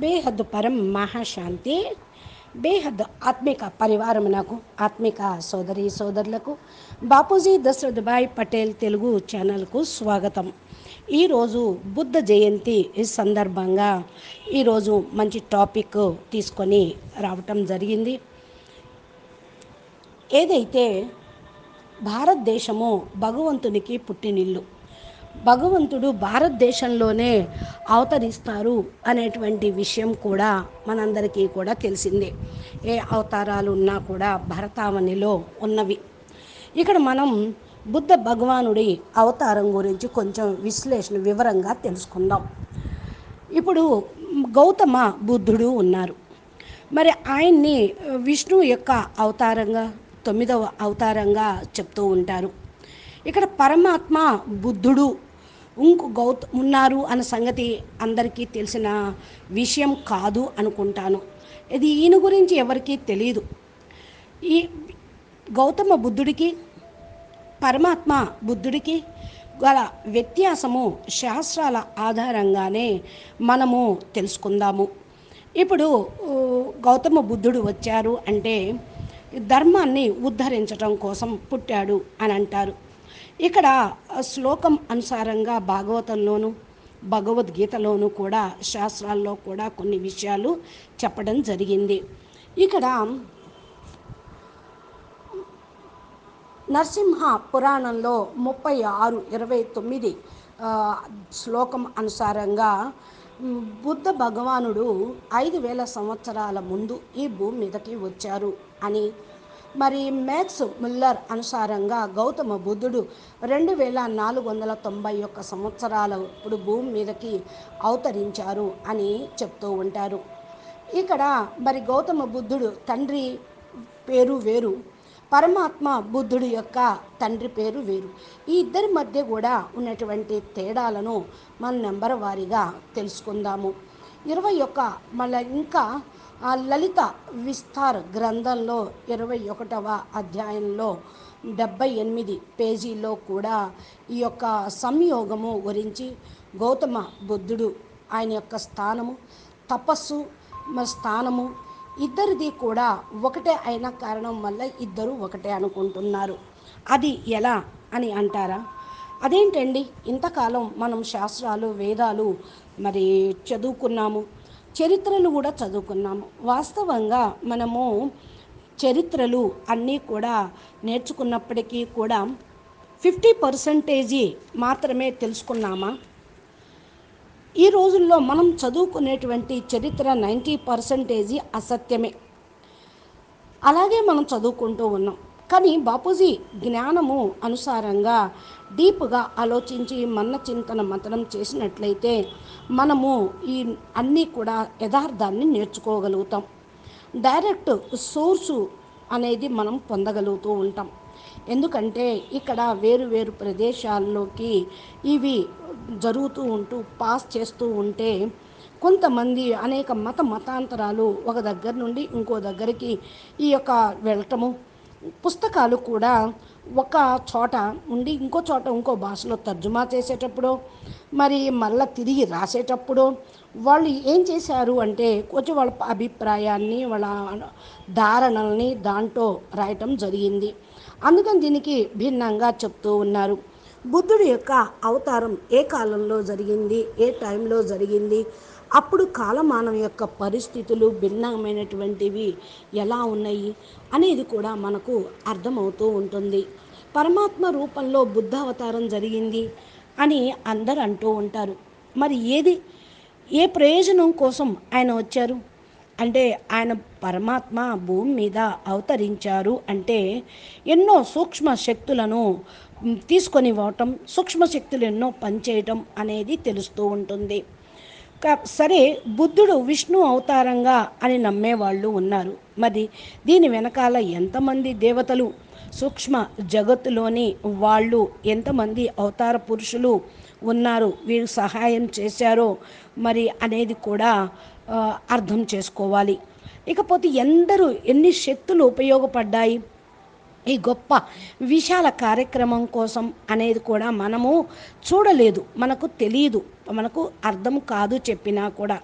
బేహద్దు పరం మహాశాంతి బేహద్ ఆత్మిక పరివారమునకు ఆత్మిక సోదరి సోదరులకు. బాపూజీ దశరథభాయ్ పటేల్ తెలుగు ఛానల్కు స్వాగతం. ఈరోజు బుద్ధ జయంతి సందర్భంగా ఈరోజు మంచి టాపిక్ తీసుకొని రావటం జరిగింది. ఏదైతే భారతదేశము భగవంతునికి పుట్టినిల్లు భగవంతుడు భారతదేశంలోనే అవతరిస్తారు అనేటువంటి విషయం కూడా మనందరికీ కూడా తెలిసిందే. ఏ అవతారాలు ఉన్నా కూడా భరతావనిలో ఉన్నవి. ఇక్కడ మనం బుద్ధ భగవానుడి అవతారం గురించి కొంచెం విశ్లేషణ వివరంగా తెలుసుకుందాం. ఇప్పుడు గౌతమ బుద్ధుడు ఉన్నారు. మరి ఆయన్ని విష్ణువు యొక్క అవతారంగా తొమ్మిదవ అవతారంగా చెప్తూ ఉంటారు. ఇక్కడ పరమాత్మ బుద్ధుడు ఇంకో గౌత ఉన్నారు అన్న సంగతి అందరికీ తెలిసిన విషయం కాదు అనుకుంటాను. ఇది ఈయన గురించి ఎవరికీ తెలియదు ఈ గౌతమ బుద్ధుడికి పరమాత్మ బుద్ధుడికి గల వ్యత్యాసము శాస్త్రాల ఆధారంగానే మనము తెలుసుకుందాము. ఇప్పుడు గౌతమ బుద్ధుడు వచ్చారు అంటే ధర్మాన్ని ఉద్ధరించడం కోసం పుట్టాడు అని అంటారు. ఇక్కడ శ్లోకం అనుసారంగా భాగవతంలోను భగవద్గీతలోను కూడా శాస్త్రాల్లో కూడా కొన్ని విషయాలు చెప్పడం జరిగింది. ఇక్కడ నరసింహ పురాణంలో ముప్పై ఆరు ఇరవై తొమ్మిది శ్లోకం అనుసారంగా బుద్ధ భగవానుడు ఐదు వేల సంవత్సరాల ముందు ఈ భూమి మీదకి వచ్చారు అని మరి మ్యాక్స్ ముల్లర్ అనుసారంగా గౌతమ బుద్ధుడు రెండు వేల నాలుగు వందల తొంభై ఒక్క సంవత్సరాల ఇప్పుడు భూమి మీదకి అవతరించారు అని చెప్తూ ఉంటారు. ఇక్కడ మరి గౌతమ బుద్ధుడు తండ్రి పేరు వేరు పరమాత్మ బుద్ధుడు యొక్క తండ్రి పేరు వేరు. ఈ ఇద్దరి మధ్య కూడా ఉన్నటువంటి తేడాలను మన నెంబర్ వారీగా తెలుసుకుందాము. ఇరవై ఒక్క మళ్ళీ ఇంకా ఆ లలిత విస్తార్ గ్రంథంలో ఇరవై ఒకటవ అధ్యాయంలో డెబ్బై ఎనిమిది పేజీలో కూడా ఈ యొక్క సంయోగము గురించి గౌతమ బుద్ధుడు ఆయన యొక్క స్థానము తపస్సు స్థానము ఇద్దరిది కూడా ఒకటే అయిన కారణం వల్ల ఇద్దరు ఒకటే అనుకుంటున్నారు. అది ఎలా అని అంటారా? అదేంటండి? ఇంతకాలం మనం శాస్త్రాలు వేదాలు మరి చదువుకున్నాము. చరిత్రలు కూడా చదువుకున్నాము. వాస్తవంగా మనము చరిత్రలు అన్నీ కూడా నేర్చుకున్నప్పటికీ కూడా ఫిఫ్టీ పర్సెంటేజీ మాత్రమే తెలుసుకున్నామా? ఈ రోజుల్లో మనం చదువుకునేటువంటి చరిత్ర నైంటీ పర్సెంటేజీ అసత్యమే. అలాగే మనం చదువుకుంటూ ఉన్నాం. కానీ బాపూజీ జ్ఞానము అనుసారంగా డీప్గా ఆలోచించి మన్న చింతన మతనం చేసినట్లయితే మనము ఈ అన్నీ కూడా యథార్థాన్ని నేర్చుకోగలుగుతాం. డైరెక్ట్ సోర్సు అనేది మనం పొందగలుగుతూ ఉంటాం. ఎందుకంటే ఇక్కడ వేరు వేరు ప్రదేశాల్లోకి ఇవి జరుగుతూ ఉంటూ పాస్ చేస్తూ ఉంటే కొంతమంది అనేక మత మతాంతరాలు ఒక దగ్గర నుండి ఇంకో దగ్గరికి ఈ యొక్క వెళ్ళటము పుస్తకాలు కూడా ఒక చోట ఉండి ఇంకో చోట ఇంకో భాషలో తర్జుమా చేసేటప్పుడు మరి మళ్ళీ తిరిగి రాసేటప్పుడు వాళ్ళు ఏం చేశారు అంటే కొంచెం వాళ్ళ అభిప్రాయాన్ని వాళ్ళ ధారణల్ని దాంట్లో రాయటం జరిగింది. అందుకని దీనికి భిన్నంగా చెప్తూ ఉన్నారు. బుద్ధుడి యొక్క అవతారం ఏ కాలంలో జరిగింది ఏ టైంలో జరిగింది అప్పుడు కాలమానం యొక్క పరిస్థితులు భిన్నమైనటువంటివి ఎలా ఉన్నాయి అనేది కూడా మనకు అర్థమవుతూ ఉంటుంది. పరమాత్మ రూపంలో బుద్ధ అవతారం జరిగింది అని అందరు అంటూ ఉంటారు. మరి ఏది ఏ ప్రయోజనం కోసం ఆయన వచ్చారు? అంటే ఆయన పరమాత్మ భూమి మీద అవతరించారు అంటే ఎన్నో సూక్ష్మ శక్తులను తీసుకొని ఇవ్వటం సూక్ష్మ శక్తులు ఎన్నో పనిచేయటం అనేది తెలుస్తూ ఉంటుంది. సరే బుద్ధుడు విష్ణు అవతారంగా అని నమ్మేవాళ్ళు ఉన్నారు. మరి దీని వెనకాల ఎంతమంది దేవతలు? సూక్ష్మ జగత్తులోని వాళ్ళు ఎంతమంది అవతార పురుషులు ఉన్నారు? వీరు సహాయం చేశారో మరి అనేది కూడా అర్థం చేసుకోవాలి. ఇకపోతే ఎందరూ ఎన్ని శక్తులు ఉపయోగపడ్డాయి? ఈ గొప్ప విశాల కార్యక్రమం కోసం అనేది కూడా మనము చూడలేదు. మనకు తెలియదు మనకు అర్థం కాదు చెప్పినా కూడా.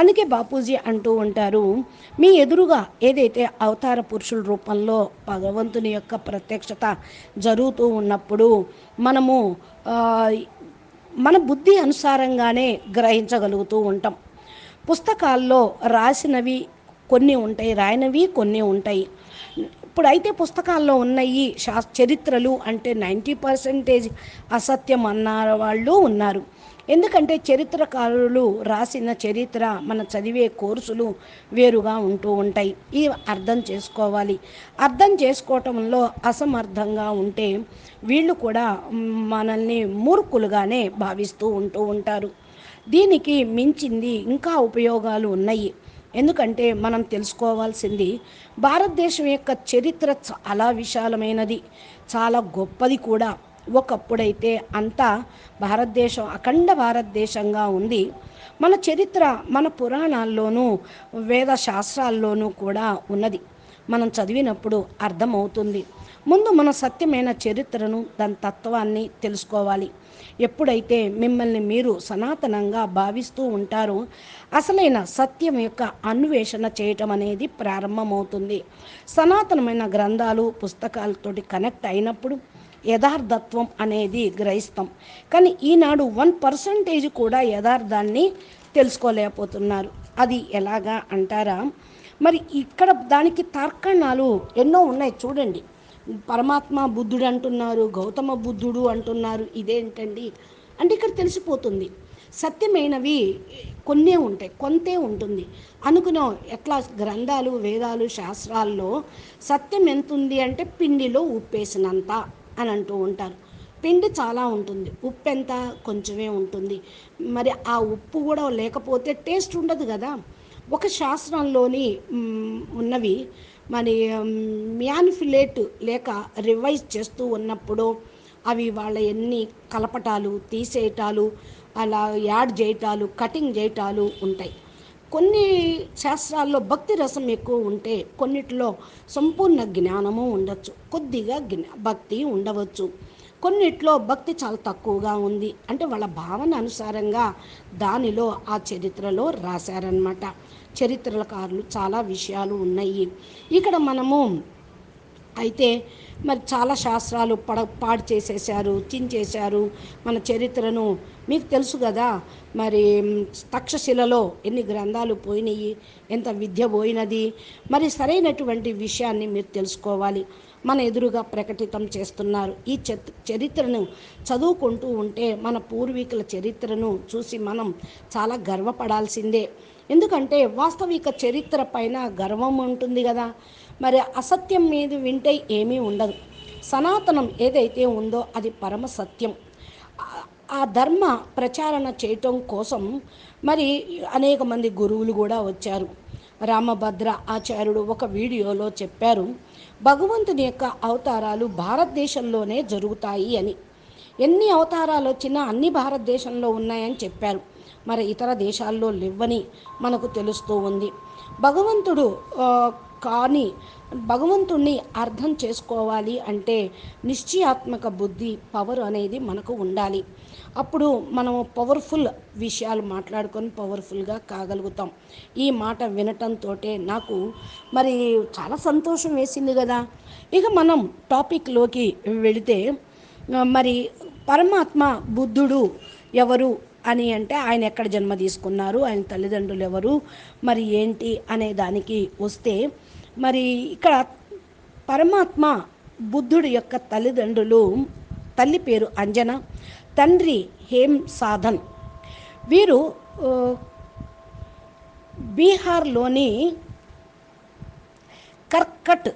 అందుకే బాపూజీ అంటూ ఉంటారు మీ ఎదురుగా ఏదైతే అవతార పురుషుల రూపంలో భగవంతుని యొక్క ప్రత్యక్షత జరుగుతూ ఉన్నప్పుడు మనము మన బుద్ధి అనుసారంగానే గ్రహించగలుగుతూ ఉంటాం. పుస్తకాల్లో రాసినవి కొన్ని ఉంటాయి రాయనవి కొన్ని ఉంటాయి. ఇప్పుడైతే పుస్తకాల్లో ఉన్నాయి శా చరిత్రలు అంటే నైంటీ పర్సెంటేజ్ అసత్యం అన్న వాళ్ళు ఉన్నారు. ఎందుకంటే చరిత్రకారులు రాసిన చరిత్ర మన చదివే కోర్సులు వేరుగా ఉంటూ ఉంటాయి. ఇవి అర్థం చేసుకోవాలి. అర్థం చేసుకోవటంలో అసమర్థంగా ఉంటే వీళ్ళు కూడా మనల్ని మూర్ఖులుగానే భావిస్తూ ఉంటూ ఉంటారు. దీనికి మించింది ఇంకా ఉపయోగాలు ఉన్నాయి. ఎందుకంటే మనం తెలుసుకోవాల్సింది భారతదేశం యొక్క చరిత్ర చాలా విశాలమైనది చాలా గొప్పది కూడా. ఒకప్పుడైతే అంతా భారతదేశం అఖండ భారతదేశంగా ఉంది. మన చరిత్ర మన పురాణాల్లోనూ వేద శాస్త్రాల్లోనూ కూడా ఉన్నది. మనం చదివినప్పుడు అర్థమవుతుంది. ముందు మన సత్యమైన చరిత్రను దాని తత్వాన్ని తెలుసుకోవాలి. ఎప్పుడైతే మిమ్మల్ని మీరు సనాతనంగా భావిస్తూ ఉంటారో అసలైన సత్యం యొక్క అన్వేషణ చేయటం అనేది ప్రారంభమవుతుంది. సనాతనమైన గ్రంథాలు పుస్తకాలతోటి కనెక్ట్ అయినప్పుడు యథార్థత్వం అనేది గ్రహిస్తాం. కానీ ఈనాడు వన్ పర్సంటేజ్ కూడా యథార్థాన్ని తెలుసుకోలేకపోతున్నారు. అది ఎలాగా అంటారా? మరి ఇక్కడ దానికి తర్కణాలు ఎన్నో ఉన్నాయి చూడండి. పరమాత్మ బుద్ధుడు అంటున్నారు గౌతమ బుద్ధుడు అంటున్నారు ఇదేంటండి? అంటే ఇక్కడ తెలిసిపోతుంది. సత్యమైనవి కొన్నే ఉంటాయి కొంతే ఉంటుంది. అనుకున్నాం ఎట్లా గ్రంథాలు వేదాలు శాస్త్రాల్లో సత్యం ఎంత ఉంది అంటే పిండిలో ఉప్పేసినంత అని అంటూ ఉంటారు. పిండి చాలా ఉంటుంది ఉప్పు ఎంత కొంచెమే ఉంటుంది. మరి ఆ ఉప్పు కూడా లేకపోతే టేస్ట్ ఉండదు కదా. ఒక శాస్త్రంలోని ఉన్నవి మరి మ్యాన్ఫిలేట్ లేక రివైజ్ చేస్తూ ఉన్నప్పుడు అవి వాళ్ళ ఎన్ని కలపటాలు తీసేయటాలు అలా యాడ్ చేయటాలు కటింగ్ చేయటాలు ఉంటాయి. కొన్ని శాస్త్రాల్లో భక్తి రసం ఎక్కువ ఉంటే కొన్నిటిలో సంపూర్ణ జ్ఞానము ఉండొచ్చు. కొద్దిగా జ్ఞా భక్తి ఉండవచ్చు. కొన్నిట్లో భక్తి చాలా తక్కువగా ఉంది. అంటే వాళ్ళ భావన అనుసారంగా దానిలో ఆ చరిత్రలో రాశారనమాట చరిత్రకారులు చాలా విషయాలు ఉన్నాయి. ఇక్కడ మనము అయితే మరి చాలా శాస్త్రాలు పడ పాడు చేసేసారు చించేశారు మన చరిత్రను. మీకు తెలుసు కదా మరి తక్షశిలలో ఎన్ని గ్రంథాలు పోయినాయి ఎంత విద్య పోయినది. మరి సరైనటువంటి విషయాన్ని మీరు తెలుసుకోవాలి. మన ఎదురుగా ప్రకటితం చేస్తున్నారు. ఈ చరిత్రను చదువుకుంటూ ఉంటే మన పూర్వీకుల చరిత్రను చూసి మనం చాలా గర్వపడాల్సిందే. ఎందుకంటే వాస్తవిక చరిత్ర పైన గర్వం ఉంటుంది కదా. మరి అసత్యం మీద వింటే ఏమీ ఉండదు. సనాతనం ఏదైతే ఉందో అది పరమ సత్యం. ఆ- ఆ ధర్మ ప్రచారణ చేయటం కోసం మరి అనేక మంది గురువులు కూడా వచ్చారు. రామభద్ర ఆచార్యుడు ఒక వీడియోలో చెప్పారు. భగవంతుని యొక్క అవతారాలు భారతదేశంలోనే జరుగుతాయి అని. ఎన్ని అవతారాలు వచ్చినా అన్ని భారతదేశంలో ఉన్నాయని చెప్పారు. మరి ఇతర దేశాల్లో లేవని మనకు తెలుస్తూ ఉంది. భగవంతుడు కానీ భగవంతుణ్ణి అర్థం చేసుకోవాలి అంటే నిశ్చయాత్మక బుద్ధి పవర్ అనేది మనకు ఉండాలి. అప్పుడు మనం పవర్ఫుల్ విషయాలు మాట్లాడుకొని పవర్ఫుల్గా కాగలుగుతాం. ఈ మాట వినటంతో నాకు మరి చాలా సంతోషం వేసింది కదా. ఇక మనం టాపిక్లోకి వెళితే మరి పరమాత్మ బుద్ధుడు ఎవరు అని అంటే ఆయన ఎక్కడ జన్మ తీసుకున్నారు ఆయన తల్లిదండ్రులు ఎవరు మరి ఏంటి అనే దానికి వస్తే మరి ఇక్కడ పరమాత్మ బుద్ధుడి యొక్క తల్లిదండ్రులు తల్లి పేరు అంజన తండ్రి హేం సాధన్. వీరు బీహార్లోని కర్కట్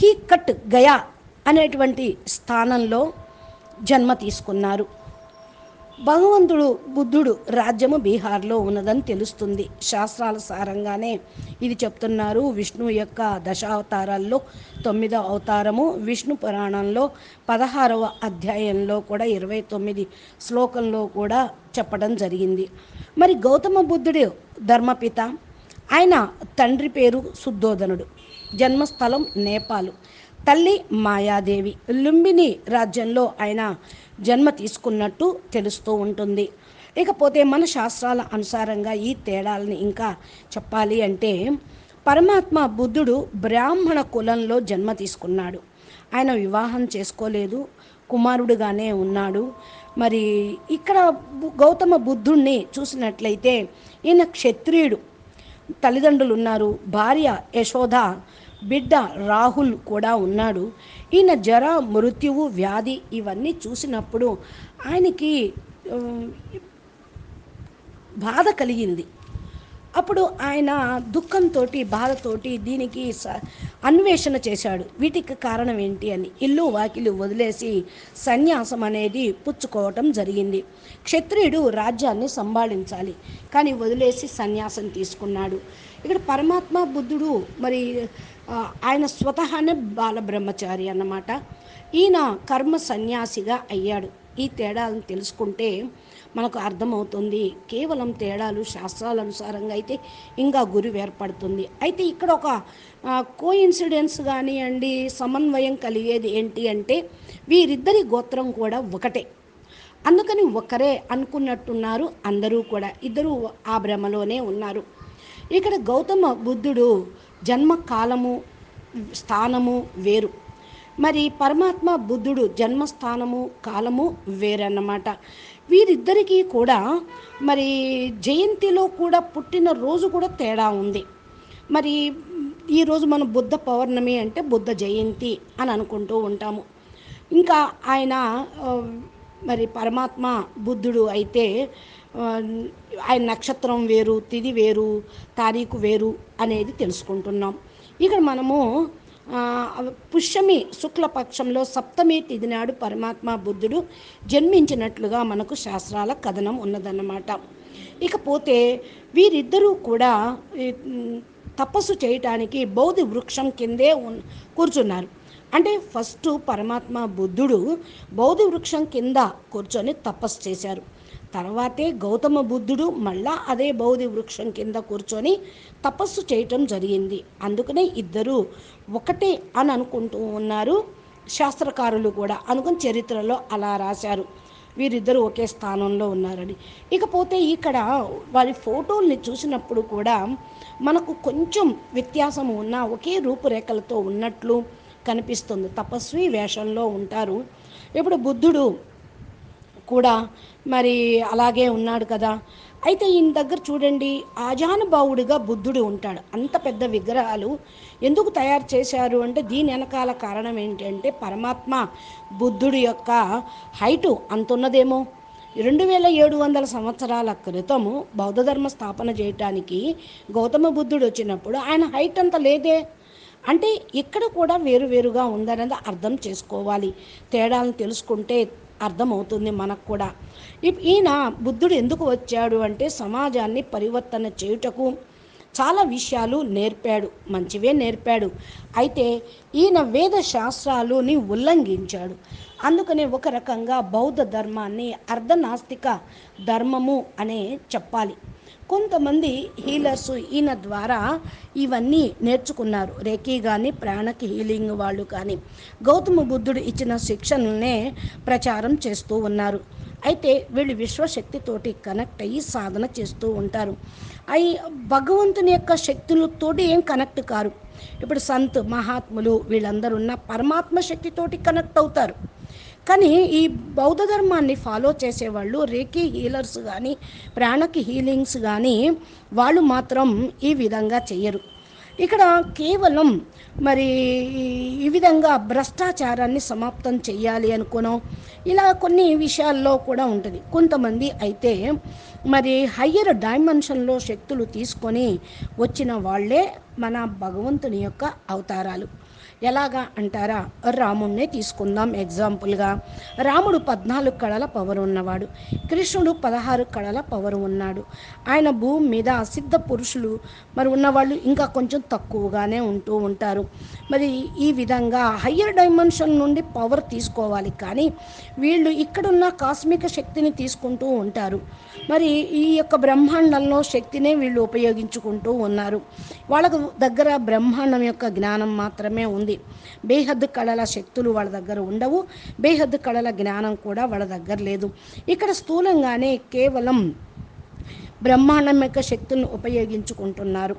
కీకట్ గయా అనేటువంటి స్థానంలో జన్మ తీసుకున్నారు. భగవంతుడు బుద్ధుడు రాజ్యము బీహార్లో ఉన్నదని తెలుస్తుంది. శాస్త్రాల సారంగానే ఇది చెప్తున్నారు. విష్ణు యొక్క దశావతారాల్లో తొమ్మిదవ అవతారము విష్ణు పురాణంలో పదహారవ అధ్యాయంలో కూడా ఇరవై తొమ్మిది శ్లోకంలో కూడా చెప్పడం జరిగింది. మరి గౌతమ బుద్ధుడు ధర్మపిత ఆయన తండ్రి పేరు శుద్ధోధనుడు జన్మస్థలం నేపాల్. తల్లి మాయాదేవి లుంబిని రాజ్యంలో ఆయన జన్మ తీసుకున్నట్టు తెలుస్తూ ఉంటుంది. ఇకపోతే మన శాస్త్రాల అనుసారంగా ఈ తేడాలని ఇంకా చెప్పాలి అంటే పరమాత్మ బుద్ధుడు బ్రాహ్మణ కులంలో జన్మ తీసుకున్నాడు. ఆయన వివాహం చేసుకోలేదు కుమారుడుగానే ఉన్నాడు. మరి ఇక్కడ గౌతమ బుద్ధుణ్ణి చూసినట్లయితే ఈయన క్షత్రియుడు. తల్లిదండ్రులు ఉన్నారు భార్య యశోద బిడ్డ రాహుల్ కూడా ఉన్నాడు. ఈయన జ్వర మృత్యువు వ్యాధి ఇవన్నీ చూసినప్పుడు ఆయనకి బాధ కలిగింది. అప్పుడు ఆయన దుఃఖంతో బాధతోటి దీనికి స అన్వేషణ చేశాడు. వీటికి కారణం ఏంటి అని ఇల్లు వాకిలు వదిలేసి సన్యాసం అనేది పుచ్చుకోవటం జరిగింది. క్షత్రియుడు రాజ్యాన్ని సంభాళించాలి. కానీ వదిలేసి సన్యాసం తీసుకున్నాడు. ఇక్కడ పరమాత్మ బుద్ధుడు మరి ఆయన స్వతహానే బాలబ్రహ్మచారి అన్నమాట. ఈయన కర్మ సన్యాసిగా అయ్యాడు. ఈ తేడాలను తెలుసుకుంటే మనకు అర్థమవుతుంది. కేవలం తేడాలు శాస్త్రాల అనుసారంగా అయితే ఇంకా గురువు ఏర్పడుతుంది. అయితే ఇక్కడ ఒక కోఇన్సిడెన్స్ కానివ్వండి సమన్వయం కలిగేది ఏంటి అంటే వీరిద్దరి గోత్రం కూడా ఒకటే. అందుకని ఒకరే అనుకున్నట్టున్నారు అందరూ కూడా. ఇద్దరు ఆ భ్రమలోనే ఉన్నారు. ఇక్కడ గౌతమ బుద్ధుడు జన్మ కాలము స్థానము వేరు. మరి పరమాత్మ బుద్ధుడు జన్మస్థానము కాలము వేరన్నమాట. వీరిద్దరికీ కూడా మరి జయంతిలో కూడా పుట్టిన రోజు కూడా తేడా ఉంది. మరి ఈరోజు మనం బుద్ధ పౌర్ణమి అంటే బుద్ధ జయంతి అని అనుకుంటూ ఉంటాము. ఇంకా ఆయన మరి పరమాత్మ బుద్ధుడు అయితే ఆయన నక్షత్రం వేరు తిది వేరు తారీఖు వేరు అనేది తెలుసుకుంటున్నాం. ఇక్కడ మనము పుష్యమి శుక్లపక్షంలో సప్తమి తిది నాడు పరమాత్మ బుద్ధుడు జన్మించినట్లుగా మనకు శాస్త్రాల కథనం ఉన్నదన్నమాట. ఇకపోతే వీరిద్దరూ కూడా తపస్సు చేయటానికి బౌద్ధి వృక్షం కిందే కూర్చున్నారు. అంటే ఫస్ట్ పరమాత్మ బుద్ధుడు బౌద్ధి వృక్షం కింద కూర్చొని తపస్సు చేశారు. తర్వాతే గౌతమ బుద్ధుడు మళ్ళా అదే బౌద్ధి వృక్షం కింద కూర్చొని తపస్సు చేయటం జరిగింది. అందుకనే ఇద్దరు ఒకటే అని అనుకుంటూ ఉన్నారు. శాస్త్రకారులు కూడా అనుకుని చరిత్రలో అలా రాశారు. వీరిద్దరూ ఒకే స్థానంలో ఉన్నారని. ఇకపోతే ఇక్కడ వారి ఫోటోల్ని చూసినప్పుడు కూడా మనకు కొంచెం వ్యత్యాసం ఉన్న ఒకే రూపురేఖలతో ఉన్నట్లు కనిపిస్తుంది. తపస్వి వేషంలో ఉంటారు. ఇప్పుడు బుద్ధుడు కూడా మరి అలాగే ఉన్నాడు కదా. అయితే ఈయన దగ్గర చూడండి ఆజానుభావుడిగా బుద్ధుడు ఉంటాడు. అంత పెద్ద విగ్రహాలు ఎందుకు తయారు చేశారు అంటే దీని వెనకాల కారణం ఏంటంటే పరమాత్మ బుద్ధుడి యొక్క హైటు అంత ఉన్నదేమో రెండు వేల ఏడు వందల సంవత్సరాల క్రితము బౌద్ధ ధర్మ స్థాపన చేయటానికి గౌతమ బుద్ధుడు వచ్చినప్పుడు ఆయన హైట్ అంత లేదే. అంటే ఇక్కడ కూడా వేరువేరుగా ఉందనేది అర్థం చేసుకోవాలి. తేడాలను తెలుసుకుంటే అర్థమవుతుంది మనకు కూడా. ఇప్- ఈయన బుద్ధుడు ఎందుకు వచ్చాడు అంటే సమాజాన్ని పరివర్తన చేయుటకు చాలా విషయాలు నేర్పాడు మంచివే నేర్పాడు. అయితే ఈయన వేద శాస్త్రాలుని ఉల్లంఘించాడు. అందుకనే ఒక రకంగా బౌద్ధ ధర్మాన్ని అర్ధనాస్తిక ధర్మము అనే చెప్పాలి. కొంతమంది హీలర్స్ ఈయన ద్వారా ఇవన్నీ నేర్చుకున్నారు. రేకీ కానీ ప్రాణకి హీలింగ్ వాళ్ళు కానీ గౌతమ బుద్ధుడు ఇచ్చిన శిక్షణనే ప్రచారం చేస్తూ ఉన్నారు. అయితే వీళ్ళు విశ్వశక్తితోటి కనెక్ట్ అయ్యి సాధన చేస్తూ ఉంటారు. అవి భగవంతుని యొక్క శక్తులతోటి ఏం కనెక్ట్ కారు? ఇప్పుడు సంత్ మహాత్ములు వీళ్ళందరూ ఉన్న పరమాత్మ శక్తితోటి కనెక్ట్ అవుతారు. కానీ ఈ బౌద్ధ ధర్మాన్ని ఫాలో చేసేవాళ్ళు రేకీ హీలర్స్ కానీ ప్రాణకి హీలింగ్స్ కానీ వాళ్ళు మాత్రం ఈ విధంగా చేయరు ఇక్కడ కేవలం మరి ఈ విధంగా భ్రష్టాచారాన్ని సమాప్తం చేయాలి అనుకోనో ఇలా కొన్ని విషయాల్లో కూడా ఉంటుంది. కొంతమంది అయితే మరి హయ్యర్ డైమెన్షన్లో శక్తులు తీసుకొని వచ్చిన వాళ్ళే మన భగవంతుని యొక్క అవతారాలు. ఎలాగా అంటారా? రాముణ్ణే తీసుకుందాం ఎగ్జాంపుల్గా. రాముడు పద్నాలుగు కళల పవర్ ఉన్నవాడు. కృష్ణుడు పదహారు కళల పవర్ ఉన్నాడు. ఆయన భూమి మీద సిద్ధ పురుషులు మరి ఉన్నవాళ్ళు ఇంకా కొంచెం తక్కువగానే ఉంటూ ఉంటారు. మరి ఈ విధంగా హయ్యర్ డైమెన్షన్ నుండి పవర్ తీసుకోవాలి. కానీ వీళ్ళు ఇక్కడున్న కాస్మిక శక్తిని తీసుకుంటూ ఉంటారు. మరి ఈ యొక్క బ్రహ్మాండంలో శక్తినే వీళ్ళు ఉపయోగించుకుంటూ ఉన్నారు. వాళ్ళకు దగ్గర బ్రహ్మాండం యొక్క జ్ఞానం మాత్రమే ఉంది. బేహద్దు కళల శక్తులు వాళ్ళ దగ్గర ఉండవు. బేహద్దు కళల జ్ఞానం కూడా వాళ్ళ దగ్గర లేదు. ఇక్కడ స్థూలంగానే కేవలం బ్రహ్మాండం యొక్క శక్తులను ఉపయోగించుకుంటున్నారు.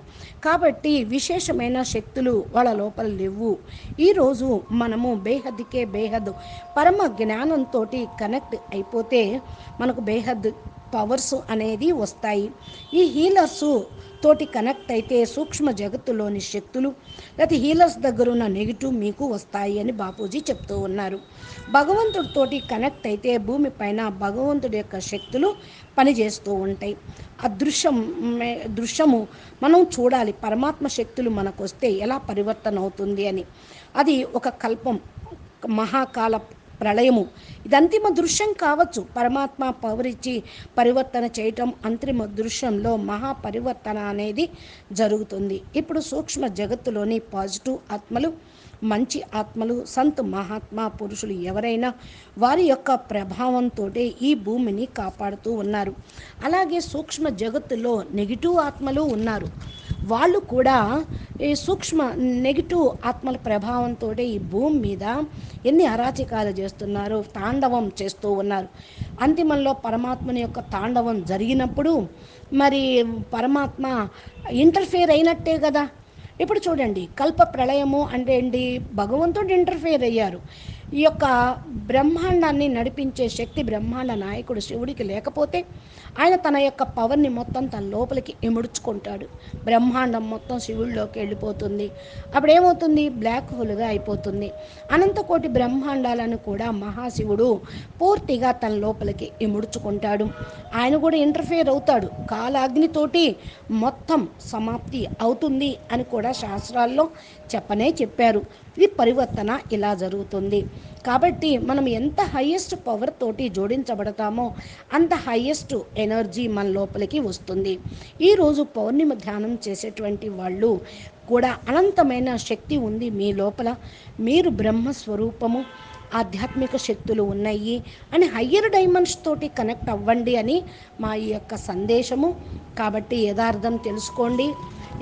కాబట్టి విశేషమైన శక్తులు వాళ్ళ లోపల లేవు. ఈరోజు మనము బేహద్దుకే బేహద్ పరమ జ్ఞానంతో కనెక్ట్ అయిపోతే మనకు బేహద్ పవర్స్ అనేది వస్తాయి. ఈ హీలర్స్ తోటి కనెక్ట్ అయితే సూక్ష్మ జగత్తులోని శక్తులు లేకపోతే హీలర్స్ దగ్గర ఉన్న నెగిటివ్ మీకు వస్తాయి అని బాపూజీ చెప్తూ ఉన్నారు. భగవంతుడితోటి కనెక్ట్ అయితే భూమిపైన భగవంతుడి యొక్క శక్తులు పనిచేస్తూ ఉంటాయి. ఆ దృశ్యం దృశ్యము మనం చూడాలి. పరమాత్మ శక్తులు మనకు వస్తే ఎలా పరివర్తన అవుతుంది అని. అది ఒక కల్పం. మహాకాల ప్రళయము. ఇది అంతిమ దృశ్యం కావచ్చు. పరమాత్మ పౌరిచి పరివర్తన చేయటం అంతిమ దృశ్యంలో మహా పరివర్తన అనేది జరుగుతుంది. ఇప్పుడు సూక్ష్మ జగత్తులోని పాజిటివ్ ఆత్మలు మంచి ఆత్మలు సంత్ మహాత్మా పురుషులు ఎవరైనా వారి యొక్క ప్రభావంతో ఈ భూమిని కాపాడుతూ ఉన్నారు. అలాగే సూక్ష్మ జగత్తులో నెగిటివ్ ఆత్మలు ఉన్నారు. వాళ్ళు కూడా ఈ సూక్ష్మ నెగిటివ్ ఆత్మల ప్రభావంతో ఈ భూమి మీద ఎన్ని అరాచకాలు చేస్తున్నారు తాండవం చేస్తూ ఉన్నారు. అంతిమంలో పరమాత్మని యొక్క తాండవం జరిగినప్పుడు మరి పరమాత్మ ఇంటర్ఫేర్ అయినట్టే కదా. ఇప్పుడు చూడండి కల్ప ప్రళయము అంటే ఏంటి? భగవంతుడు ఇంటర్ఫేర్ అయ్యారు. ఈ యొక్క బ్రహ్మాండాన్ని నడిపించే శక్తి బ్రహ్మాండ నాయకుడు శివుడికి లేకపోతే ఆయన తన యొక్క పవర్ని మొత్తం తన లోపలికి ఇముడుచుకుంటాడు. బ్రహ్మాండం మొత్తం శివుడిలోకి వెళ్ళిపోతుంది. అప్పుడు ఏమవుతుంది బ్లాక్ హోల్గా అయిపోతుంది. అనంతకోటి బ్రహ్మాండాలను కూడా మహాశివుడు పూర్తిగా తన లోపలికి ఇముడుచుకుంటాడు. ఆయన కూడా ఇంటర్ఫియర్ అవుతాడు. కాలాగ్నితోటి మొత్తం సమాప్తి అవుతుంది అని కూడా శాస్త్రాల్లో చెప్పనే చెప్పారు. ఇది పరివర్తన ఇలా జరుగుతుంది. కాబట్టి మనం ఎంత హయ్యెస్ట్ పవర్ తోటి జోడించబడతామో అంత హయ్యెస్ట్ ఎనర్జీ మన లోపలికి వస్తుంది. ఈరోజు పౌర్ణిమ ధ్యానం చేసేటువంటి వాళ్ళు కూడా అనంతమైన శక్తి ఉంది మీ లోపల. మీరు బ్రహ్మస్వరూపము ఆధ్యాత్మిక శక్తులు ఉన్నాయి అని హయ్యర్ డైమండ్స్ తోటి కనెక్ట్ అవ్వండి అని మా ఈ యొక్క సందేశము. కాబట్టి యథార్థం తెలుసుకోండి.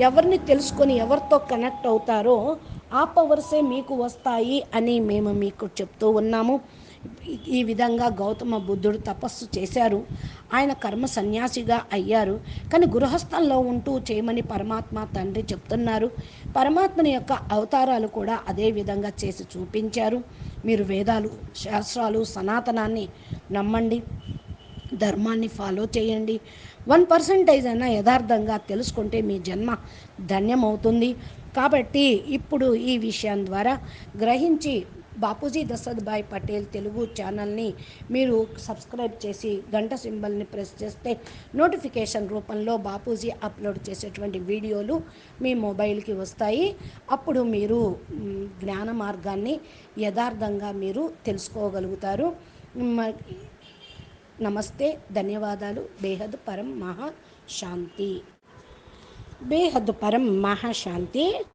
ఎవరిని తెలుసుకొని ఎవరితో కనెక్ట్ అవుతారో ఆ పవర్సే మీకు వస్తాయి అని మేము మీకు చెప్తూ ఉన్నాము. ఈ విధంగా గౌతమ బుద్ధుడు తపస్సు చేశారు. ఆయన కర్మ సన్యాసిగా అయ్యారు. కానీ గృహస్థంలో ఉంటూ చేయమని పరమాత్మ తండ్రి చెప్తున్నారు. పరమాత్మని యొక్క అవతారాలు కూడా అదే విధంగా చేసి చూపించారు. మీరు వేదాలు శాస్త్రాలు సనాతనాన్ని నమ్మండి. ధర్మాన్ని ఫాలో చేయండి. వన్ పర్సంటేజ్ అయినా యథార్థంగా తెలుసుకుంటే మీ జన్మ ధన్యమవుతుంది. కాబట్టి ఇప్పుడు ఈ విషయం ద్వారా గ్రహించి బాపూజీ దశరథ్ పటేల్ తెలుగు ఛానల్ని మీరు సబ్స్క్రైబ్ చేసి గంట సింబల్ని ప్రెస్ చేస్తే నోటిఫికేషన్ రూపంలో బాపూజీ అప్లోడ్ చేసేటువంటి వీడియోలు మీ మొబైల్కి వస్తాయి. అప్పుడు మీరు జ్ఞాన మార్గాన్ని యథార్థంగా మీరు తెలుసుకోగలుగుతారు. నమస్తే ధన్యవాదాలు. బేహద్ పరం మహా శాంతి. బేహద్ పరం మహాశాంతి